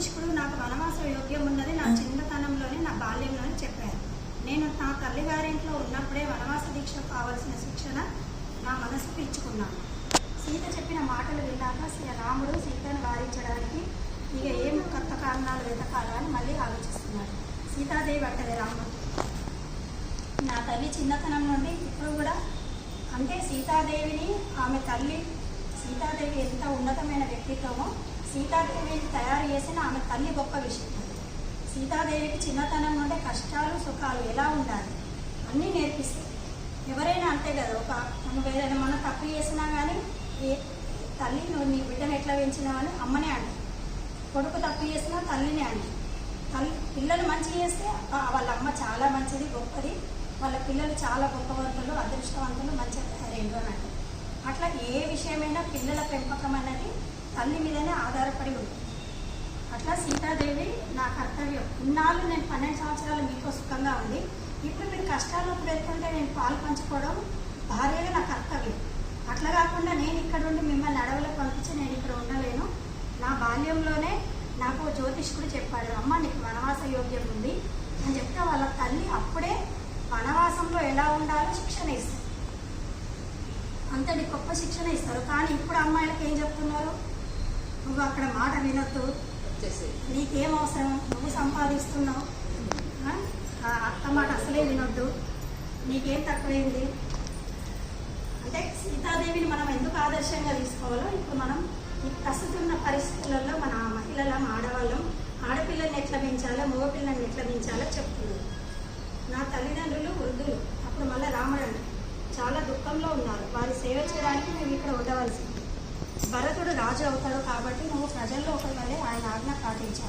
జ్యోతిష్కుడు నాకు వనవాస యోగ్యం ఉన్నది నా చిన్నతనంలోనే నా బాల్యంలోనే చెప్పారు. నేను నా తల్లిగారింట్లో ఉన్నప్పుడే వనవాస దీక్ష కావలసిన శిక్షణ నా మనసుకు ఇచ్చుకున్నాను. సీత చెప్పిన మాటలు విన్నాక శ్రీ రాముడు సీతను వారించడానికి ఇక ఏం కొత్త కారణాలు వెతకాలా అని మళ్ళీ ఆలోచిస్తున్నాడు. సీతాదేవి అంటది రాముడు నా తల్లి చిన్నతనం నుండి ఇప్పుడు కూడా అంటే సీతాదేవిని ఆమె తల్లి సీతాదేవి ఎంత ఉన్నతమైన వ్యక్తిత్వమో సీతాదేవిని తయారు చేసిన ఆమె తల్లి గొప్ప విషయం. సీతాదేవికి చిన్నతనం ఉంటే కష్టాలు సుఖాలు ఎలా ఉండాలి? అన్నీ నేర్పిస్తాయి ఎవరైనా అంతే కదా? ఒక మనం ఏదైనా మనం తప్పు చేసినా కానీ ఏ తల్లి నువ్వు నీ బిడ్డను ఎట్లా పెంచినావని అమ్మనే అంట కొడుకు తప్పు చేసినా తల్లిని అంట తల్లి పిల్లలు మంచి చేస్తే వాళ్ళ అమ్మ చాలా మంచిది గొప్పది. వాళ్ళ పిల్లలు చాలా గొప్పవంతులు అదృష్టవంతులు మంచిగా రెండు అని అట్లా ఏ విషయమైనా పిల్లల పెంపకం అనేది తల్లి మీదనే ఆధారపడి ఉంది. అట్లా సీతాదేవి నా కర్తవ్యం. ఇన్నాళ్ళు నేను పన్నెండు సంవత్సరాలు మీతో సుఖంగా ఉంది ఇప్పుడు మీరు కష్టాల్లో వెళ్తుంటే నేను పాలు పంచుకోవడం భార్యగా నా కర్తవ్యం. అట్లా కాకుండా నేను ఇక్కడ ఉండి మిమ్మల్ని అడవులకు పంపించి నేను ఇక్కడ ఉండలేను. నా బాల్యంలోనే నాకు జ్యోతిష్కుడు చెప్పాడు అమ్మ నీకు వనవాస యోగ్యం ఉంది అని చెప్తే వాళ్ళ తల్లి అప్పుడే వనవాసంలో ఎలా ఉండాలో శిక్షణ ఇస్తారు అంతటి గొప్ప శిక్షణ ఇస్తారు. కానీ ఇప్పుడు అమ్మాయిలకు ఏం చెప్తున్నారు? నువ్వు అక్కడ మాట వినొద్దు. నీకేం అవసరం నువ్వు సంపాదిస్తున్నావు. ఆ? అత్త మాట అసలే వినొద్దు. నీకేం తక్కువైంది? అంటే సీతాదేవిని మనం ఎందుకు ఆదర్శంగా తీసుకోవాలో ఇప్పుడు మనం ఈ ప్రస్తుతం ఉన్న పరిస్థితులలో మన మహిళలం ఆడవాళ్ళం ఆడపిల్లల్ని ఎట్లా పెంచాలో మగపిల్లల్ని ఎట్లా పెంచాలో చెప్తున్నారు. నా తల్లిదండ్రులు వృద్ధులు. అప్పుడు మళ్ళీ రాముడు చాలా దుఃఖంలో ఉన్నారు. వారి సేవ చేయడానికి మేము ఇక్కడ ఉండవలసింది భరతుడు రాజు అవుతాడు కాబట్టి నువ్వు ప్రజల్లో ఒకరి వల్లే ఆయన ఆజ్ఞ పాటించాలి.